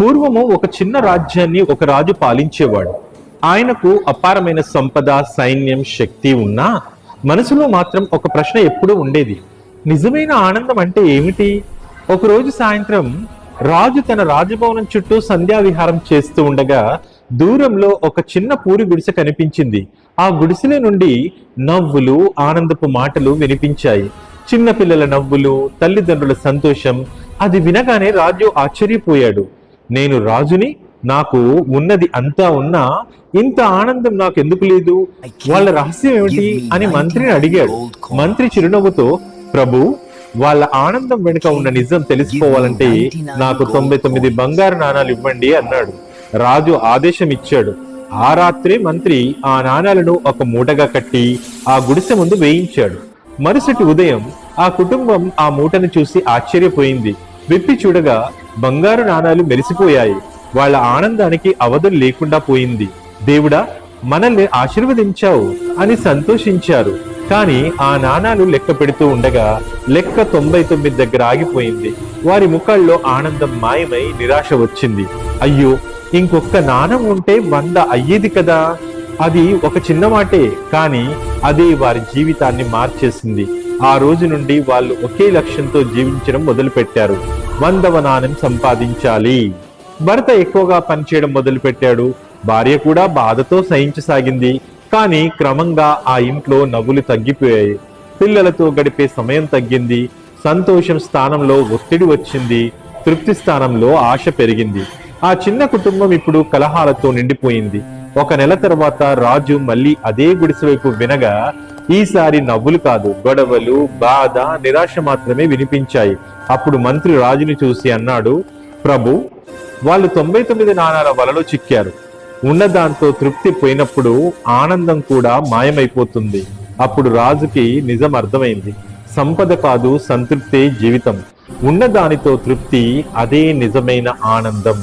పూర్వము ఒక చిన్న రాజ్యాన్ని ఒక రాజు పాలించేవాడు. ఆయనకు అపారమైన సంపద సైన్యం శక్తి ఉన్నా మనసులో మాత్రం ఒక ప్రశ్న ఎప్పుడూ ఉండేది. నిజమైన ఆనందం అంటే ఏమిటి? ఒకరోజు సాయంత్రం రాజు తన రాజభవనం చుట్టూ సంధ్యావిహారం చేస్తూ ఉండగా దూరంలో ఒక చిన్న పూరి గుడిసె కనిపించింది. ఆ గుడిసెల నుండి నవ్వులు ఆనందపు మాటలు వినిపించాయి. చిన్నపిల్లల నవ్వులు తల్లిదండ్రుల సంతోషం అది వినగానే రాజు ఆశ్చర్యపోయాడు. నేను రాజుని నాకు ఉన్నది అంతా ఉన్నా ఇంత ఆనందం నాకు ఎందుకు లేదు వాళ్ళ రహస్యం ఏమిటి? అని మంత్రిని అడిగాడు. మంత్రి చిరునవ్వుతో ప్రభు వాళ్ళ ఆనందం వెనుక ఉన్న నిజం తెలుసుకోవాలంటే నాకు తొంభై తొమ్మిది బంగారు నాణాలు ఇవ్వండి అన్నాడు. రాజు ఆదేశం ఇచ్చాడు. ఆ రాత్రి మంత్రి ఆ నాణాలను ఒక మూటగా కట్టి ఆ గుడిసె ముందు వేయించాడు. మరుసటి ఉదయం ఆ కుటుంబం ఆ మూటను చూసి ఆశ్చర్యపోయింది. విప్పి చూడగా బంగారు నాణాలు మెరిసిపోయాయి. వాళ్ళ ఆనందానికి అవధులు లేకుండా పోయింది. దేవుడా మనల్ని ఆశీర్వదించావు అని సంతోషించారు. కానీ ఆ నాణాలు లెక్క పెడుతూ ఉండగా లెక్క తొంభై తొమ్మిది దగ్గర ఆగిపోయింది. వారి ముఖాల్లో ఆనందం మాయమై నిరాశ వచ్చింది. అయ్యో ఇంకొక నాణం ఉంటే వంద అయ్యేది కదా? అది ఒక చిన్న మాటే కానీ అది వారి జీవితాన్ని మార్చేసింది. ఆ రోజు నుండి వాళ్ళు ఒకే లక్ష్యంతో జీవించడం మొదలుపెట్టారు. వందవ నాణ్యం సంపాదించాలి. భర్త ఎక్కువగా పనిచేయడం మొదలుపెట్టాడు. భార్య కూడా బాధతో సహించసాగింది. కానీ క్రమంగా ఆ ఇంట్లో నవ్వులు తగ్గిపోయాయి. పిల్లలతో గడిపే సమయం తగ్గింది. సంతోషం స్థానంలో ఒత్తిడి వచ్చింది. తృప్తి స్థానంలో ఆశ పెరిగింది. ఆ చిన్న కుటుంబం ఇప్పుడు కలహాలతో నిండిపోయింది. ఒక నెల తర్వాత రాజు మళ్ళీ అదే గుడిసె వైపు వినగా ఈసారి నవ్వులు కాదు గొడవలు బాధ నిరాశ మాత్రమే వినిపించాయి. అప్పుడు మంత్రి రాజుని చూసి అన్నాడు ప్రభు వాళ్ళు తొంభై తొమ్మిది నాణాల వలలో చిక్కారు. ఉన్న దాంతో తృప్తి పోయినప్పుడు ఆనందం కూడా మాయమైపోతుంది. అప్పుడు రాజుకి నిజం అర్థమైంది. సంపద కాదు సంతృప్తే జీవితం. ఉన్న దానితో తృప్తి అదే నిజమైన ఆనందం.